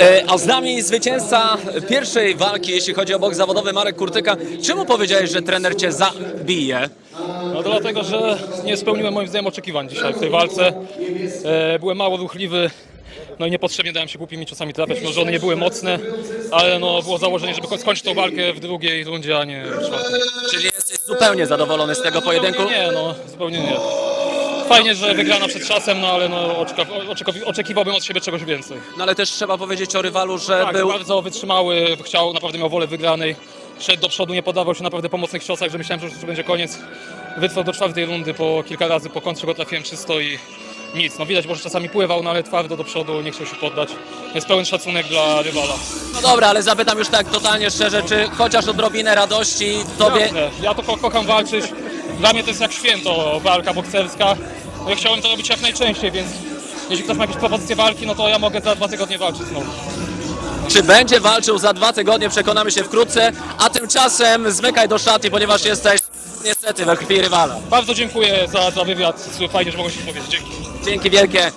E, A z nami zwycięzca pierwszej walki, jeśli chodzi o boks zawodowy, Marek Kurtyka. Czemu powiedziałeś, że trener cię zabije? No dlatego, że nie spełniłem moim zdaniem oczekiwań dzisiaj w tej walce. E, byłem mało ruchliwy, no i niepotrzebnie dałem się głupimi czasami trafiać, mimo że one nie były mocne, ale no było założenie, żeby skończyć tą walkę w drugiej rundzie, a nie w czwartej. Czyli jesteś zupełnie zadowolony z tego pojedynku? Zupełnie nie, no zupełnie nie. Fajnie, że wygrana przed czasem, no ale no, oczekiwałbym od siebie czegoś więcej. No ale też trzeba powiedzieć o rywalu, że Tak, był... bardzo wytrzymały, chciał, naprawdę miał wolę wygranej. Szedł do przodu, nie podawał się naprawdę po mocnych ciosach, że myślałem, że już będzie koniec. Wytrwał do czwartej rundy, po kilka razy po kontrze go trafiłem czysto i nic. No widać, może czasami pływał, no ale twardo do przodu, nie chciał się poddać. Jest pełen szacunek dla rywala. No dobra, ale zapytam już tak totalnie szczerze, czy chociaż odrobinę radości tobie... Jasne, ja to ko- kocham walczyć. Dla mnie to jest jak święto, walka bokserska. Ja chciałem to robić jak najczęściej, więc jeśli ktoś ma jakieś propozycje walki, no to ja mogę za dwa tygodnie walczyć znowu. Czy będzie walczył za dwa tygodnie, przekonamy się wkrótce, a tymczasem zmykaj do szaty, ponieważ jesteś niestety we krwi rywala. Bardzo dziękuję za, za wywiad, fajnie, że mogłem się powiedzieć. Dzięki. Dzięki wielkie.